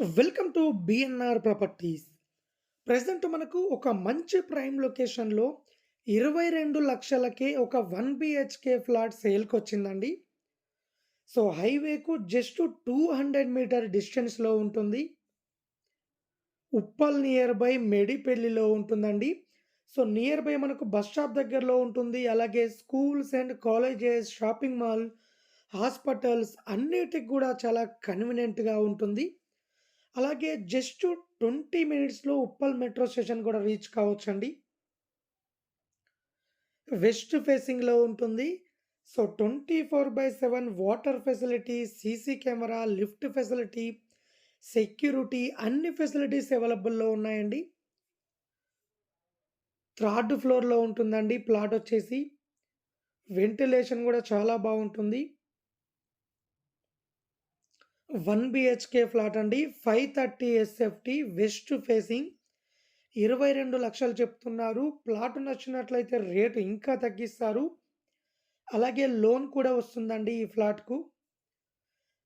Welcome to BNR properties present మనకు ఒక మంచి ప్రైమ్ లొకేషన్లో ఇరవై రెండు లక్షలకే ఒక వన్ బిహెచ్కే ఫ్లాట్ సేల్కి వచ్చిందండి సో హైవేకు జస్ట్ టూ హండ్రెడ్ మీటర్ డిస్టెన్స్లో ఉంటుంది. ఉప్పల్ నియర్ బై మెడిపెల్లిలో ఉంటుందండి. సో నియర్ బై మనకు బస్ స్టాప్ దగ్గరలో ఉంటుంది. అలాగే schools and colleges shopping mall hospitals అన్నిటికి కూడా చాలా కన్వీనియంట్గా ఉంటుంది. అలాగే జస్ట్ ట్వంటీ మినిట్స్లో ఉప్పల్ మెట్రో స్టేషన్ కూడా రీచ్ కావచ్చండి. వెస్ట్ ఫేసింగ్లో ఉంటుంది. So twenty four by seven water facility CC camera lift facility security అన్ని ఫెసిలిటీస్ అవైలబుల్లో ఉన్నాయండి. థర్డ్ ఫ్లోర్లో ఉంటుందండి ప్లాట్ వచ్చేసి. వెంటిలేషన్ కూడా చాలా బాగుంటుంది. వన్ బిహెచ్కే ఫ్లాట్ అండి. Five thirty SFT west facing. ఇరవై రెండు లక్షలు చెప్తున్నారు. ప్లాట్ నచ్చినట్లయితే రేటు ఇంకా తగ్గిస్తారు. అలాగే లోన్ కూడా వస్తుందండి ఈ ఫ్లాట్కు.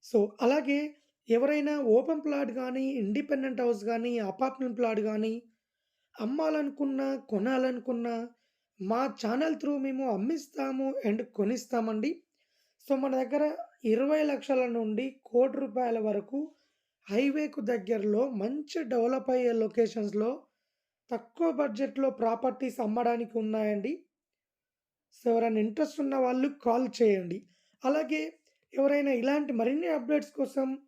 సో అలాగే ఎవరైనా ఓపెన్ ప్లాట్ కానీ ఇండిపెండెంట్ హౌస్ కానీ అపార్ట్మెంట్ ప్లాట్ కానీ అమ్మాలనుకున్నా కొనాలనుకున్నా మా ఛానల్ త్రూ మేము అమ్మిస్తాము అండ్ కొనిస్తామండి. సో మన దగ్గర ఇరవై లక్షల నుండి కోటి రూపాయల వరకు హైవేకు దగ్గరలో మంచి డెవలప్ అయ్యే లొకేషన్స్లో తక్కువ బడ్జెట్లో ప్రాపర్టీస్ అమ్మడానికి ఉన్నాయండి. సో ఎవరైనా ఇంట్రెస్ట్ ఉన్న వాళ్ళు కాల్ చేయండి. అలాగే ఎవరైనా ఇలాంటి మరిన్ని అప్డేట్స్ కోసం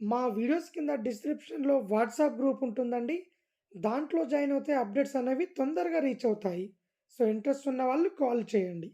మా వీడియోస్ కింద డిస్క్రిప్షన్లో వాట్సాప్ గ్రూప్ ఉంటుందండి. దాంట్లో జాయిన్ అవుతే అప్డేట్స్ అనేవి తొందరగా రీచ్ అవుతాయి. సో ఇంట్రెస్ట్ ఉన్న వాళ్ళు కాల్ చేయండి.